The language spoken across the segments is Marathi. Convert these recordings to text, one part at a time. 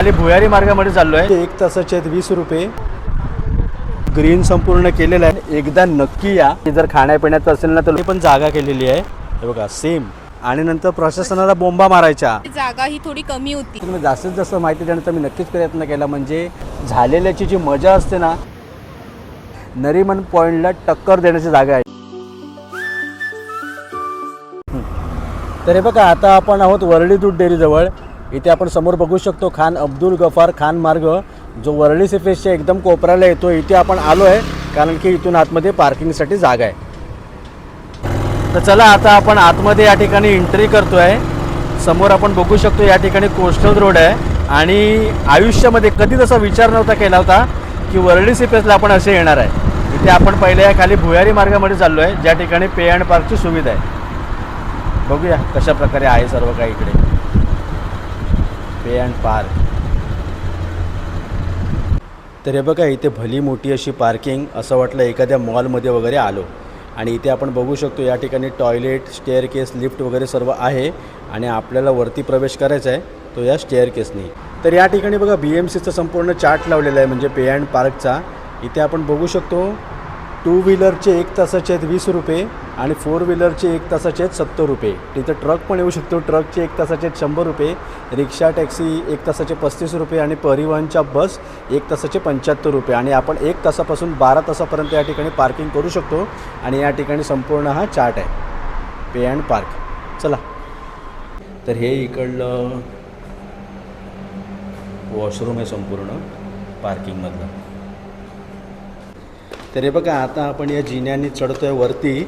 खाली भुयारी मार्गामध्ये चाललो आहे एक तासाचे आहेत वीस रुपये. ग्रीन संपूर्ण केलेलं आहे. एकदा नक्की या. जर खाण्यापिण्याचं असेल ना तर पण जागा केलेली आहे. हे बघा सेम आणि नंतर प्रशासनाला बोंबा मारायच्या जागा ही थोडी कमी होती. तुम्ही जास्तीत जास्त माहिती देण्याचा मी नक्कीच प्रयत्न केला. म्हणजे झालेल्याची जी मजा असते ना नरीमन पॉईंटला टक्कर देण्याची जागा आहे. तर हे बघा आता आपण आहोत वरळी दूध डेअरीजवळ. इथे आपण समोर बघू शकतो खान अब्दुल गफार खान मार्ग जो वरळी सिफेसच्या एकदम कोपऱ्याला येतो इथे आपण आलो आहे कारण की इथून आतमध्ये पार्किंगसाठी जागा आहे. तर चला आता आपण आतमध्ये या ठिकाणी एंट्री करतो आहे समोर आपण बघू शकतो या ठिकाणी कोस्टल रोड आहे. आणि आयुष्यामध्ये कधी तसा विचार नव्हता केला होता की वरळी सिपेसला आपण असे येणार आहे. इथे आपण पहिले खाली भुयारी मार्गामध्ये चाललो आहे ज्या ठिकाणी पे अँड पार्कची सुविधा आहे. बघूया कशा प्रकारे आहे सर्व काही इकडे. Pay and park. तर हे बघा इथे भली मोठी अशी पार्किंग असं वाटलं एखाद्या मॉलमध्ये वगैरे आलो. आणि इथे आपण बघू शकतो या ठिकाणी टॉयलेट स्टेअर केस लिफ्ट वगैरे सर्व आहे. आणि आपल्याला वरती प्रवेश करायचा आहे तो या स्टेअर केसनी तर या ठिकाणी बघा बी एम सीचं संपूर्ण चार्ट लावलेला आहे म्हणजे पे अँड पार्कचा. इथे आपण बघू शकतो टू व्हीलरचे एक तासाचे आहेत वीस रुपये. आणि फोर व्हीलरचे एक तासाचे आहेत सत्तर रुपये. तिथं ट्रक पण येऊ शकतो. ट्रकचे एक तासाचे आहेत शंभर रुपये. रिक्षा टॅक्सी एक तासाचे पस्तीस रुपये आणि परिवहनच्या बस एक तासाचे पंच्याहत्तर रुपये. आणि आपण एक तासापासून बारा तासापर्यंत या ठिकाणी पार्किंग करू शकतो. आणि या ठिकाणी संपूर्ण हा चार्ट आहे. पे अँड पार्क चला. तर हे इकडलं वॉशरूम आहे संपूर्ण पार्किंगमधलं तर हे बघा आता आपण या जिन्याने आहे वरती.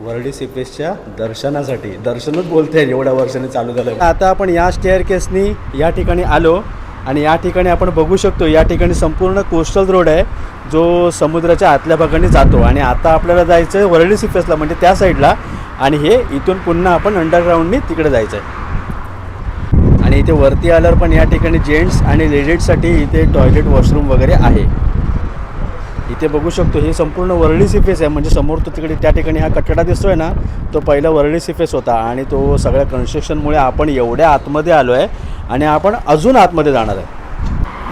वर्डी सिपेसच्या दर्शनासाठी. दर्शनच बोलते एवढ्या वर्षाने चालू झालं आता आपण या स्टेअर केसनी या ठिकाणी आलो आणि या ठिकाणी आपण बघू शकतो या ठिकाणी संपूर्ण कोस्टल रोड आहे जो समुद्राच्या आतल्या भागाने जातो. आणि आता आपल्याला जायचं आहे वरळी सिपेसला म्हणजे त्या साईडला आणि हे इथून पुन्हा आपण अंडरग्राऊंडनी तिकडे जायचं आहे आणि इथे वरती आल्यावर पण या ठिकाणी जेंट्स आणि लेडीजसाठी इथे टॉयलेट वॉशरूम वगैरे आहे. इथे बघू शकतो हे संपूर्ण वरळी सिफेस आहे. म्हणजे समोर तो तिकडे त्या ठिकाणी हा कटडा दिसतोय ना तो पहिला वरळी सिफेस होता. आणि तो सगळ्या कन्स्ट्रक्शनमुळे आपण एवढ्या आतमध्ये आलो आहे आणि आपण अजून आतमध्ये जाणार आहे.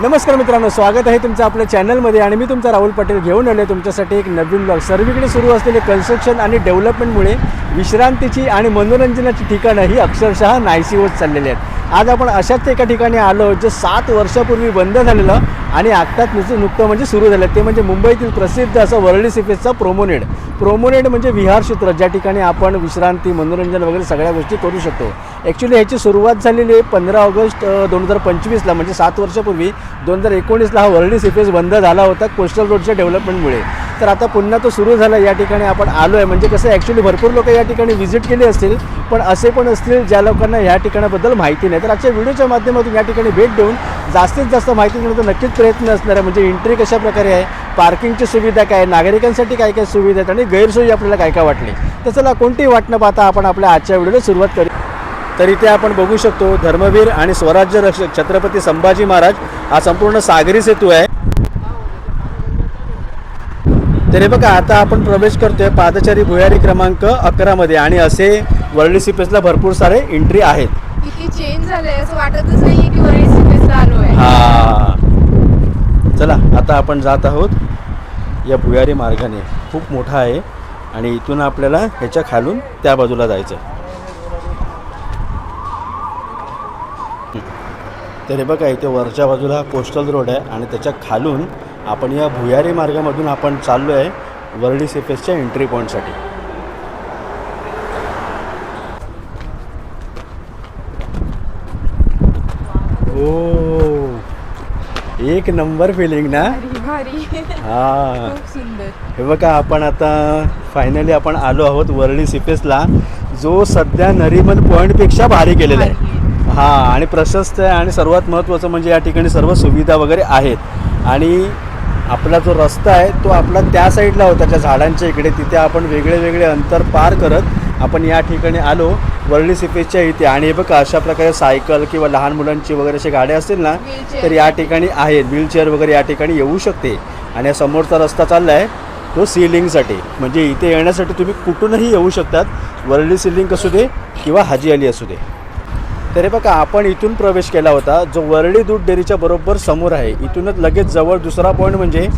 नमस्कार मित्रांनो स्वागत आहे तुमचं आपल्या चॅनलमध्ये आणि मी तुमचा राहुल पटेल घेऊन आलो तुमच्यासाठी एक नवीन ब्लॉग सर्वीकडे सुरू असलेले कन्स्ट्रक्शन आणि डेव्हलपमेंटमुळे विश्रांतीची आणि मनोरंजनाची ठिकाणं ही अक्षरशः नाहीशी होत चाललेली आहेत. आज आपण अशाच एका ठिकाणी आलो जे सात वर्षापूर्वी बंद झालेलं आणि आत्ताच नुसतं नुकतं म्हणजे सुरू झालं. ते म्हणजे मुंबईतील प्रसिद्ध असं वरळी सिफेसचा प्रोमोनेड प्रोमोनेड म्हणजे विहार क्षेत्र ज्या ठिकाणी आपण विश्रांती मनोरंजन वगैरे सगळ्या गोष्टी करू शकतो. ॲक्च्युली ह्याची सुरुवात झालेली आहे पंधरा ऑगस्ट दोन हजार पंचवीसला म्हणजे सात वर्षापूर्वी. दोन हजार एकोणीसला हा वरळी सिफेस बंद झाला होता कोस्टल रोडच्या डेव्हलपमेंटमुळे. तर आता पुन्हा तो सुरू झाला या ठिकाणी आपण आलो आहे म्हणजे कसं ॲक्च्युली भरपूर लोक या ठिकाणी व्हिजिट केली असतील पण असे पण असतील ज्या लोकांना ह्या ठिकाणाबद्दल माहिती नाही. तर आजच्या व्हिडिओच्या माध्यमातून या ठिकाणी भेट देऊन जास्तीत जास्त माहिती देण्याचा नक्कीच प्रयत्न असणार आहे. म्हणजे एंट्री कशा प्रकारे आहे पार्किंगची सुविधा काय आहे, नागरिकांसाठी काय काय सुविधा आहेत आणि गैरसोयी आपल्याला काय काय वाटली. तर चला कोणतीही वाट न पाहता आपण आपल्या आजच्या व्हिडिओला सुरुवात करू. तर इथे आपण बघू शकतो धर्मवीर आणि स्वराज्य रक्षक छत्रपती संभाजी महाराज हा संपूर्ण सागरी सेतू आहे. तर हे बघा आता आपण प्रवेश करतोय पादचारी भुयारी क्रमांक अकरामध्ये आणि असे वर्ल्ड सिपेसला भरपूर सारे एंट्री आहेत. किती चेंज झालंय असं वाटतच नाहीये की वरळी सिपेसला आलो आहे हा. चला आता आपण जात आहोत या भुयारी मार्गाने. खूप मोठा आहे आणि इथून आपल्याला ह्याच्या खालून त्या बाजूला जायचं तर हे बघा इथे वरच्या बाजूला कोस्टल रोड आहे आणि त्याच्या खालून आपण या भुयारी मार्गामधून आपण चाललो आहे वर्ल्डी सेफेसच्या एंट्री पॉईंटसाठी ओ एक नंबर फिलिंग ना? हा. हे बघा आपण आता फायनली आपण आलो आहोत वरळी सिपेसला जो सध्या नरीमन पॉईंटपेक्षा भारी केलेला आहे. हा आणि प्रशस्त आहे आणि सर्वात महत्त्वाचं म्हणजे या ठिकाणी सर्व सुविधा वगैरे आहेत. आणि आपला जो रस्ता आहे तो आपला त्या साईडला होता. त्या झाडांच्या इकडे तिथे आपण वेगळे वेगळे अंतर पार करत आपण या ठिकाणी आलो. वरळी सिपेसच्या इथे. आणि हे बघा अशा प्रकारे सायकल किंवा लहान मुलांची वगैरे असे गाड्या असतील ना. तर या ठिकाणी आहेत. व्हीलचेअर वगैरे या ठिकाणी येऊ शकते. आणि समोरचा रस्ता चालला आहे तो सिलिंगसाठी म्हणजे इथे येण्यासाठी तुम्ही कुठूनही येऊ शकतात. वरळी सिलिंग असू दे किंवा हाजी अली असू दे. तर बघा आपण इथून प्रवेश केला होता. जो वरळी दूध डेअरीच्या बरोबर समोर आहे इथूनच लगेच जवळ दुसरा पॉईंट म्हणजे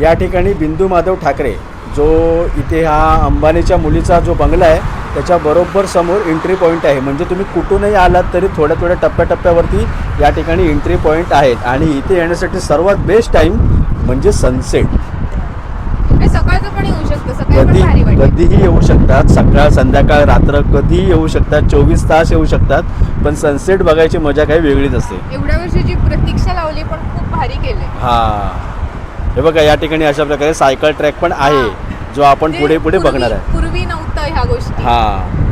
या ठिकाणी बिंदू माधव ठाकरे. जो इथे हा अंबानीच्या मुलीचा जो बंगला आहे त्याच्या बरोबर समोर एंट्री पॉईंट आहे. म्हणजे तुम्ही कुठूनही आलात तरी थोड्या थोड्या टप्प्याटप्प्यावरती या ठिकाणी एंट्री पॉईंट आहेत. आणि इथे येण्यासाठी सर्वात बेस्ट टाईम म्हणजे सनसेट कधी? कधीही येऊ शकतात. सकाळ संध्याकाळ रात्र कधीही येऊ शकतात. चोवीस तास येऊ शकतात. पण सनसेट बघायची मजा काही वेगळीच असते. एवढ्या वर्षाची प्रतीक्षा लावली पण खूप भारी केले. हा. हे बघा या ठिकाणी अशा प्रकारे सायकल ट्रॅक पण आहे जो आपण पुढे पुढे बघणार आहे. पूर्वी नव्हतं ह्या गोष्टी. हा.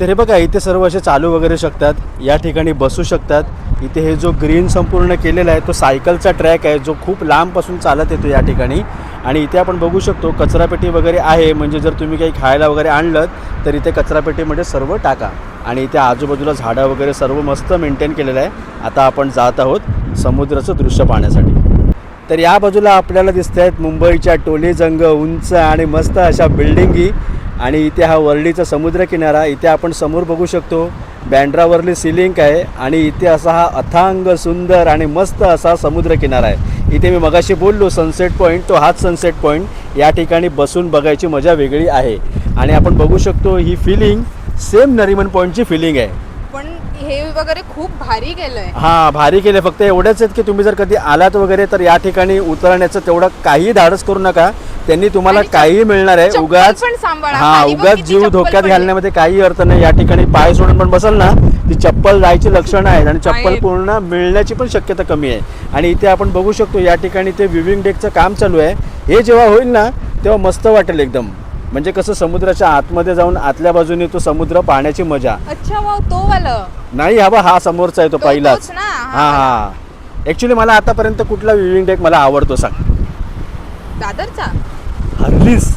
तर हे बघा इथे सर्व असे चालू वगैरे शकतात. या ठिकाणी बसू शकतात. इथे हे जो ग्रीन संपूर्ण केलेला आहे तो सायकलचा ट्रॅक आहे जो खूप लांबपासून चालत येतो या ठिकाणी. आणि इथे आपण बघू शकतो कचरापेटी वगैरे आहे. म्हणजे जर तुम्ही काही खायला वगैरे आणलं तर इथे कचरापेटीमध्ये सर्व टाका. आणि इथे आजूबाजूला झाडं वगैरे सर्व मस्त मेंटेन केलेलं आहे. आता आपण जात आहोत समुद्राचं दृश्य पाहण्यासाठी. तर या बाजूला आपल्याला दिसत आहेत मुंबईच्या टोली जंग उंच आणि मस्त अशा बिल्डिंगी आणि इथे हा वर्लीचा समुद्रकिनारा इथे आपण समोर बघू शकतो. बँड्रावरली सिलिंक आहे आणि इथे असा हा अथांग सुंदर आणि मस्त असा समुद्रकिनारा आहे. इथे मी मगाशी बोललो सनसेट पॉईंट तो हाच सनसेट पॉईंट या ठिकाणी बसून बघायची मजा वेगळी आहे. आणि आपण बघू शकतो ही फिलिंग सेम नरिमन पॉईंटची फिलिंग आहे. हे वगैरे खूप भारी केलंय. हा भारी केले फक्त एवढंच आहेत की तुम्ही जर कधी आलात वगैरे तर या ठिकाणी उतरण्याचं तेवढं काही धाडस करू नका. त्यांनी तुम्हाला काही मिळणार आहे. उगाच. हा उगाच जीव धोक्यात. घालण्यामध्ये काही अर्थ नाही. या ठिकाणी पाय सोडून पण बसाल ना ती चप्पल जायची लक्षणं आहेत आणि चप्पल. पूर्ण मिळण्याची पण शक्यता कमी आहे. आणि इथे आपण बघू शकतो या ठिकाणी ते विविंग डेकचं काम चालू आहे. हे जेव्हा होईल ना तेव्हा मस्त वाटेल एकदम. म्हणजे कसं समुद्राच्या आतमध्ये जाऊन आतल्या बाजूने तो समुद्र पाहण्याची मजा. अच्छा तो वालं. नाही हवा हा समोरचा आहे तो तो- पहिलाच. तोच ना, हा हा. हा. ऍक्च्युली मला आतापर्यंत कुठला विविंग डेक मला आवडतो सांग. दादरचा? हरलीस.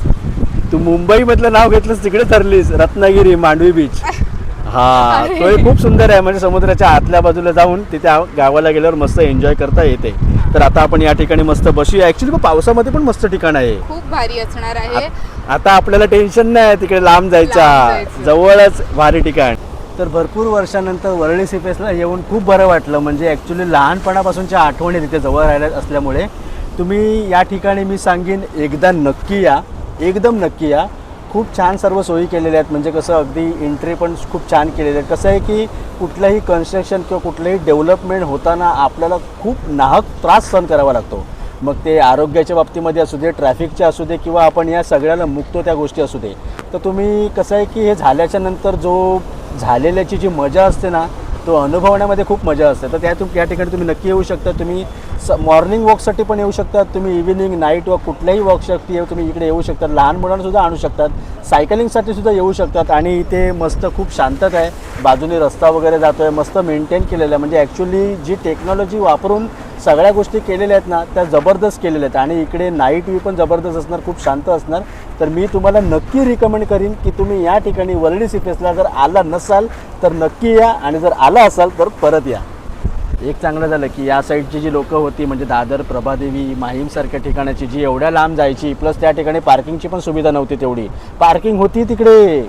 तू मुंबई मधलं नाव घेतलंस तिकडेच हरलीस. रत्नागिरी मांडवी बीच हा. तो एक खूप सुंदर आहे. म्हणजे समुद्राच्या आतल्या बाजूला जाऊन तिथे आ- गावाला गेल्यावर मस्त एन्जॉय करता येते. तर आता आपण या ठिकाणी मस्त बसूया. ऍक्च्युली पावसामध्ये पण मस्त ठिकाण आहे. खूप भारी असणार आहे. आत- आपल्याला टेन्शन नाही तिकडे लांब जायचा. लांब जायचं. जवळच भारी ठिकाण. तर भरपूर वर्षानंतर वरळी सिपेसला येऊन खूप बरं वाटलं. म्हणजे ॲक्च्युली लहानपणापासूनच्या आठवणी तिथे जवळ राहिल्या असल्यामुळे. तुम्ही या ठिकाणी मी सांगेन एकदा नक्की या. एकदम नक्की या. खूप छान सर्व सोयी केलेल्या आहेत. म्हणजे कसं अगदी एंट्री पण खूप छान केलेले आहेत. कसं आहे की कुठलंही कन्स्ट्रक्शन किंवा कुठलंही डेव्हलपमेंट होताना आपल्याला खूप नाहक त्रास सहन करावा लागतो. मग ते आरोग्याच्या बाबतीमध्ये असू दे ट्रॅफिकचे असू दे किंवा आपण या सगळ्याला मुक्तो त्या गोष्टी असू दे. तर तुम्ही कसं आहे की हे झाल्याच्यानंतर जो झालेल्याची जी मजा असते ना तो अनुभवण्यामध्ये खूप मजा असते. तर त्या तुम या ठिकाणी तुम्ही नक्की येऊ शकता. तुम्ही स मॉर्निंग वॉकसाठी पण येऊ शकतात तुम्ही इव्हिनिंग नाईट वॉक कुठल्याही वॉकसाठी येऊ तुम्ही इकडे येऊ शकतात लहान मुलांनासुद्धा आणू शकतात. सायकलिंगसाठी सुद्धा येऊ शकतात. आणि इथे मस्त खूप शांतता आहे. बाजूने रस्ता वगैरे जातो आहे मस्त मेंटेन केलेलं आहे. म्हणजे ॲक्च्युली जी टेक्नॉलॉजी वापरून सगळ्या गोष्टी केलेल्या आहेत ना त्या जबरदस्त केलेल्या आहेत. आणि इकडे नाईट व्ह्यू पण जबरदस्त असणार खूप शांत असणार. तर मी तुम्हाला नक्की रिकमेंड करीन की तुम्ही या ठिकाणी वरळी सिपेसला जर आला नसाल तर नक्की या. आणि जर आला असाल तर परत या. एक चांगलं झालं की या साईडची जी लोकं होती म्हणजे दादर प्रभादेवी माहीमसारख्या ठिकाणाची जी एवढ्या लांब जायची प्लस त्या ठिकाणी पार्किंगची पण सुविधा नव्हती तेवढी. पार्किंग होती तिकडे.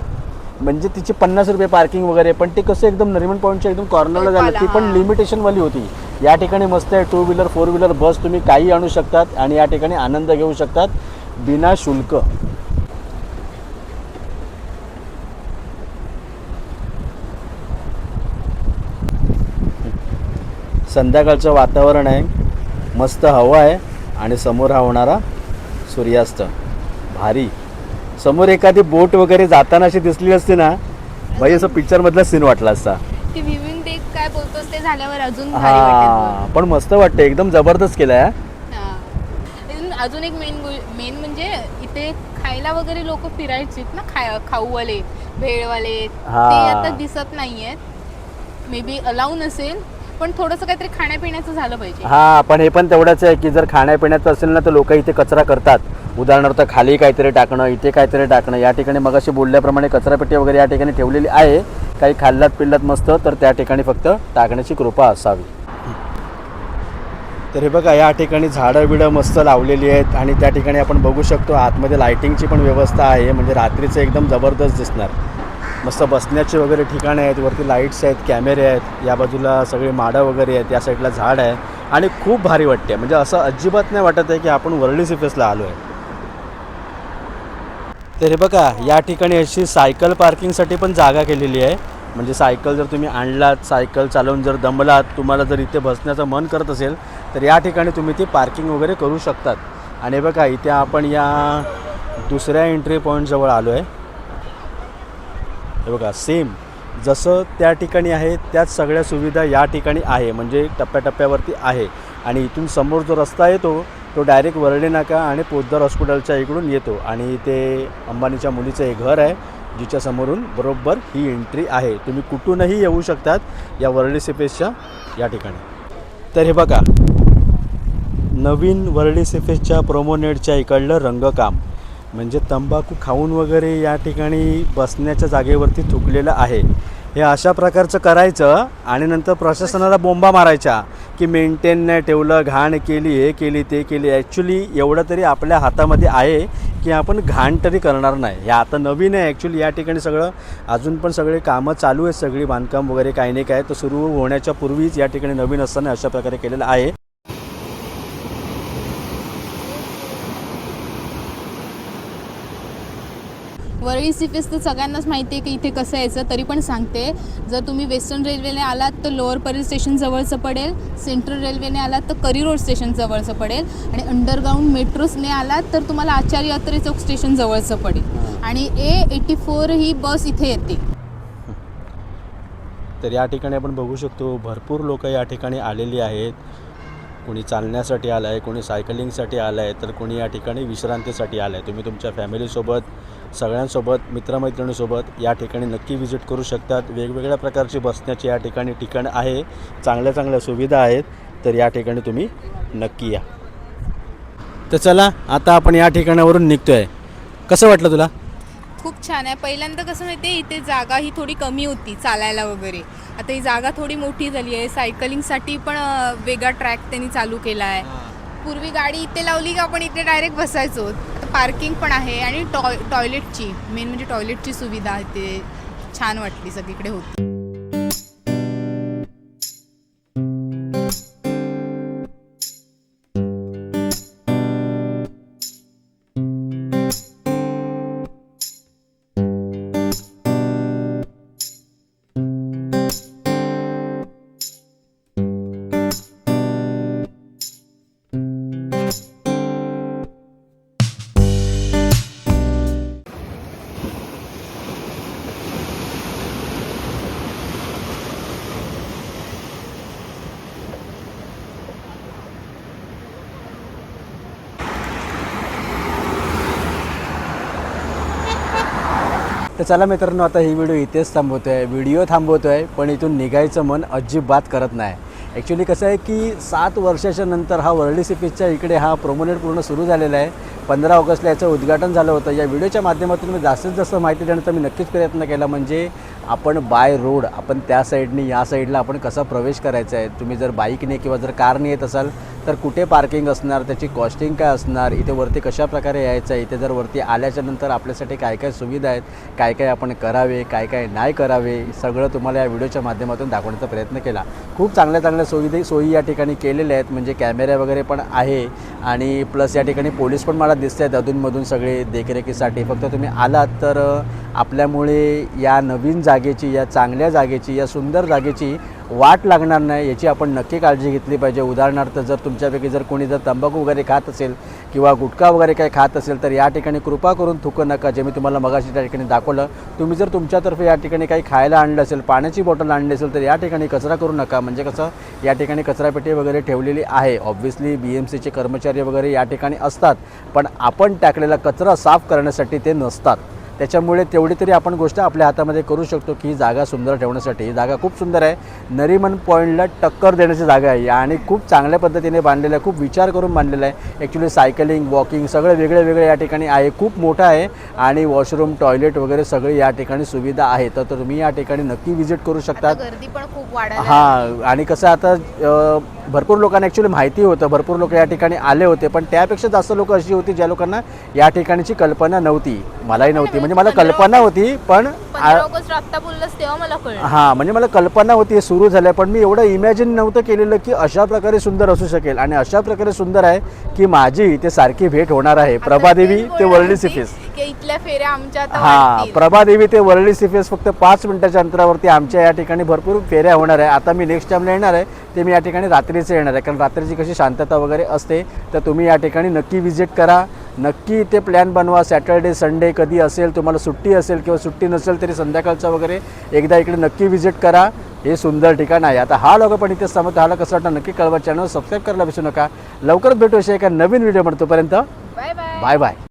म्हणजे तिचे पन्नास रुपये पार्किंग वगैरे पण ते कसं एकदम नरिमन पॉईंटच्या एकदम कॉर्नरला झालं. ती पण. लिमिटेशनवाली होती. या ठिकाणी मस्त आहे two wheeler four wheeler bus तुम्ही काही आणू शकतात आणि या ठिकाणी आनंद घेऊ शकतात. बिना शुल्क. संध्याकाळचं वातावरण आहे. मस्त हवा आहे आणि समोर हा होणारा सूर्यास्त. भारी. समोर एखादी बोट वगैरे जाताना अशी दिसली असते ना भाई असं पिक्चरमधला सीन वाटला असता. ते विविंग डेक काय बोलतोस ते झाल्यावर अजून भारी वाटेल हा पण मस्त वाटतं एकदम जबरदस्त केलंय हा. हा. अजून- अजून एक मेन मेन म्हणजे इथे खायला वगैरे लोक फिरायचे ना खाय खाऊवाले भेळवाले. हा. ते आता दिसत नाहीयेत. मे बी अलाऊ नसेल पण थोडंसं काहीतरी खाण्यापिण्याचं झालं पाहिजे. हा पण हे पण तेवढंच आहे की जर खाण्यापिण्याचं असेल ना तर लोक इथे कचरा करतात. उदाहरणार्थ खाली काहीतरी टाकणं इथे काहीतरी टाकणं या ठिकाणी मगाशी बोलल्याप्रमाणे कचरापेटी वगैरे या ठिकाणी ठेवलेली आहे. काही खाल्लात पिल्लात मस्त तर त्या ठिकाणी फक्त टाकण्याची कृपा असावी. तर हे बघा या ठिकाणी झाडं बिडं मस्त लावलेली आहेत आणि त्या ठिकाणी आपण बघू शकतो आतमध्ये लायटिंगची पण व्यवस्था आहे. म्हणजे रात्रीचं एकदम जबरदस्त दिसणार. मस्त बसण्याचे वगैरे ठिकाणं आहेत वरती लाईट्स आहेत कॅमेरे आहेत या बाजूला सगळे माडं वगैरे आहेत या साईडला झाड आहे. आणि खूप भारी वाटते म्हणजे असं अजिबात नाही वाटत आहे की आपण वरळी सिफेसला आलो आहे तर हे बघा या ठिकाणी अशी सायकल पार्किंगसाठी पण जागा केलेली आहे. म्हणजे सायकल जर तुम्ही आणलात सायकल चालवून जर दमलात तुम्हाला जर इथे बसण्याचं मन करत असेल तर या ठिकाणी तुम्ही ती पार्किंग वगैरे करू शकतात. आणि बघा इथे आपण या दुसऱ्या एंट्री पॉईंटजवळ आलो आहे. हे बघा सेम जसं त्या ठिकाणी आहे त्याच सगळ्या सुविधा या ठिकाणी आहे. म्हणजे टप्प्याटप्प्यावरती आहे. आणि इथून समोर जो रस्ता येतो तो डायरेक्ट वरळी नाका आणि पोद्दार हॉस्पिटलच्या इकडून येतो. आणि ते अंबानीच्या मुलीचं एक घर आहे जिच्या समोरून बरोबर ही एंट्री आहे. तुम्ही कुठूनही येऊ शकतात या वरळी सिपेसच्या या ठिकाणी. तर हे बघा नवीन वरळी सेफेसच्या प्रोमोनेटच्या इकडलं रंगकाम. म्हणजे तंबाखू खाऊन वगैरे या ठिकाणी बसण्याच्या जागेवरती थुकलेलं आहे. हे अशा प्रकारचं करायचं आणि नंतर प्रशासनाला बोंबा मारायच्या की मेंटेन नाही ठेवलं घाण केली हे केली ते केली. ॲक्च्युली एवढं तरी आपल्या हातामध्ये आहे की आपण घाण तरी करणार नाही. हे आता नवीन आहे. ॲक्च्युली या ठिकाणी सगळं अजून पण सगळे कामं चालू आहेत. सगळी बांधकाम वगैरे काही नाही काय तर सुरू होण्याच्या पूर्वीच या ठिकाणी नवीन असताना अशा प्रकारे केलेलं आहे. वरळी सीफेस तर सगळ्यांनाच माहिती आहे की इथे कसं यायचं तरी पण सांगते. जर तुम्ही वेस्टर्न रेल्वेने आलात तर लोअर परेल स्टेशन जवळचं पडेल. सेंट्रल रेल्वेने आलात तर करी रोड स्टेशन जवळचं पडेल. आणि अंडरग्राऊंड मेट्रोसने आलात तर तुम्हाला आचार्य यात्रे चौक स्टेशन जवळचं पडेल. आणि ए एटी फोर ही बस इथे येते. तर या ठिकाणी आपण बघू शकतो भरपूर लोक या ठिकाणी आलेली आहेत. कोणी चालण्यासाठी आलं आहे कोणी सायकलिंगसाठी आलं आहे तर कोणी या ठिकाणी विश्रांतीसाठी आलं आहे तुम्ही तुमच्या फॅमिलीसोबत सगळ्यांसोबत मित्रमैत्रिणीसोबत या ठिकाणी नक्की व्हिजिट करू शकतात. वेगवेगळ्या प्रकारची बसण्याची या ठिकाणी ठिकाण आहे. चांगल्या चांगल्या सुविधा आहेत तर या ठिकाणी तुम्ही नक्की या. तर चला आता आपण या ठिकाणावरून निघतो आहे कसं वाटलं तुला? खूप छान आहे. पहिल्यांदा कसं माहिती आहे इथे जागा ही थोडी कमी होती चालायला वगैरे. आता ही जागा थोडी मोठी झाली आहे. सायकलिंगसाठी पण वेगळा ट्रॅक त्यांनी चालू केला आहे. पूर्वी गाडी इथे लावली का आपण इथे डायरेक्ट बसायचो. पार्किंग पण आहे आणि टॉय टॉयलेटची मेन म्हणजे टॉयलेटची सुविधा इथे छान वाटली सगळीकडे होती. चला मित्रांनो आता ही व्हिडिओ इथेच थांबवतो आहे व्हिडिओ थांबवतो आहे पण इथून निघायचं मन अजिबात करत नाही. ॲक्च्युली कसं आहे की सात वर्षाच्या नंतर हा वर्ल्ड सिपीजच्या इकडे हा प्रोमोनेट पूर्ण सुरू झालेला आहे. पंधरा ऑगस्टला याचं उद्घाटन झालं होतं. या व्हिडिओच्या माध्यमातून मी जास्तीत जास्त माहिती देण्याचा मी नक्कीच प्रयत्न केला म्हणजे आपण बाय रोड आपण त्या साईडने या साईडला आपण कसा प्रवेश करायचा आहे? तुम्ही जर बाईकने किंवा जर कारने येत असाल तर कुठे पार्किंग असणार त्याची कॉस्टिंग काय असणार इथे वरती कशा प्रकारे यायचं आहे इथे जर वरती आल्याच्यानंतर आपल्यासाठी काय काय सुविधा आहेत काय काय आपण करावे काय काय नाही करावे सगळं तुम्हाला या व्हिडिओच्या माध्यमातून दाखवण्याचा प्रयत्न केला. खूप चांगल्या चांगल्या सुविधा सोयी या ठिकाणी केलेल्या आहेत म्हणजे कॅमेरे वगैरे पण आहे. आणि प्लस या ठिकाणी पोलीस पण मला दिसत आहेत अधूनमधून सगळे देखरेखीसाठी. फक्त तुम्ही आलात तर आपल्यामुळे या नवीन जागेची या चांगल्या जागेची या सुंदर जागेची वाट लागणार नाही याची आपण नक्की काळजी घेतली पाहिजे. उदाहरणार्थ जर तुमच्यापैकी जर कोणी जर तंबाखू वगैरे खात असेल किंवा गुटखा वगैरे काही खात असेल तर या ठिकाणी कृपा करून थुकू नका जे मी तुम्हाला मगाशी त्या ठिकाणी दाखवलं. तुम्ही जर तुमच्यातर्फे या ठिकाणी काही खायला आणलं असेल पाण्याची बॉटल आणली असेल तर या ठिकाणी कचरा करू नका. म्हणजे कसं या ठिकाणी कचरापेटी वगैरे ठेवलेली आहे. ऑब्व्हियसली बी एम सीचे कर्मचारी वगैरे या ठिकाणी असतात. पण आपण टाकलेला कचरा साफ करण्यासाठी ते नसतात. त्याच्यामुळे तेवढी तरी आपण गोष्ट आपल्या हातामध्ये करू शकतो की ही जागा सुंदर ठेवण्यासाठी. ही जागा खूप सुंदर आहे. नरीमन पॉईंटला टक्कर देण्याची जागा आहे. आणि खूप चांगल्या पद्धतीने बांधलेलं आहे. खूप विचार करून बांधलेलं आहे. ॲक्च्युली सायकलिंग वॉकिंग सगळं वेगळे वेगळे या ठिकाणी आहे. खूप मोठं आहे. आणि वॉशरूम टॉयलेट वगैरे सगळे या ठिकाणी सुविधा आहे तर तुम्ही या ठिकाणी नक्की व्हिजिट करू शकतात. आता गर्दी पण खूप हां. आणि कसं आता भरपूर लोकांना ॲक्च्युली माहिती होतं. भरपूर लोक या ठिकाणी आले होते. पण त्यापेक्षा जास्त लोक अशी होती ज्या लोकांना या ठिकाणीची कल्पना नव्हती. मलाही नव्हती. म्हणजे मला कल्पना होती पण हां म्हणजे मला कल्पना होती हे सुरू झालं पण मी एवढं इमॅजिन नव्हतं केलेलं की अशा प्रकारे सुंदर असू शकेल. आणि अशा प्रकारे सुंदर आहे की माझी इथे सारखी भेट होणार आहे. प्रभादेवी ते वर्ल्डी सिफिस. इथल्या फेऱ्या आमच्या हां. प्रभादेवी ते वर्ल्डी सिफिस फक्त पाच मिनिटाच्या अंतरावरती आमच्या या ठिकाणी भरपूर फेऱ्या होणार आहे. आता मी नेक्स्ट टाईमला येणार आहे. ते मी या ठिकाणी रात्रीचं येणार आहे. कारण रात्रीची कशी शांतता वगैरे असते तर तुम्ही या ठिकाणी नक्की विजिट करा. नक्की इथे प्लॅन बनवा. सॅटर्डे संडे कधी असेल तुम्हाला सुट्टी असेल किंवा सुट्टी नसेल तरी संध्याकाळचं वगैरे एकदा इकडे नक्की विजिट करा. हे सुंदर ठिकाण आहे. आता हा लोक पण इथे समज हाला कसं वाटतं? नक्की कळवा चॅनल सबस्क्राईब करायला विसरू नका. लवकरच भेटू अशा एका नवीन व्हिडिओ तोपर्यंत. Bye bye bye bye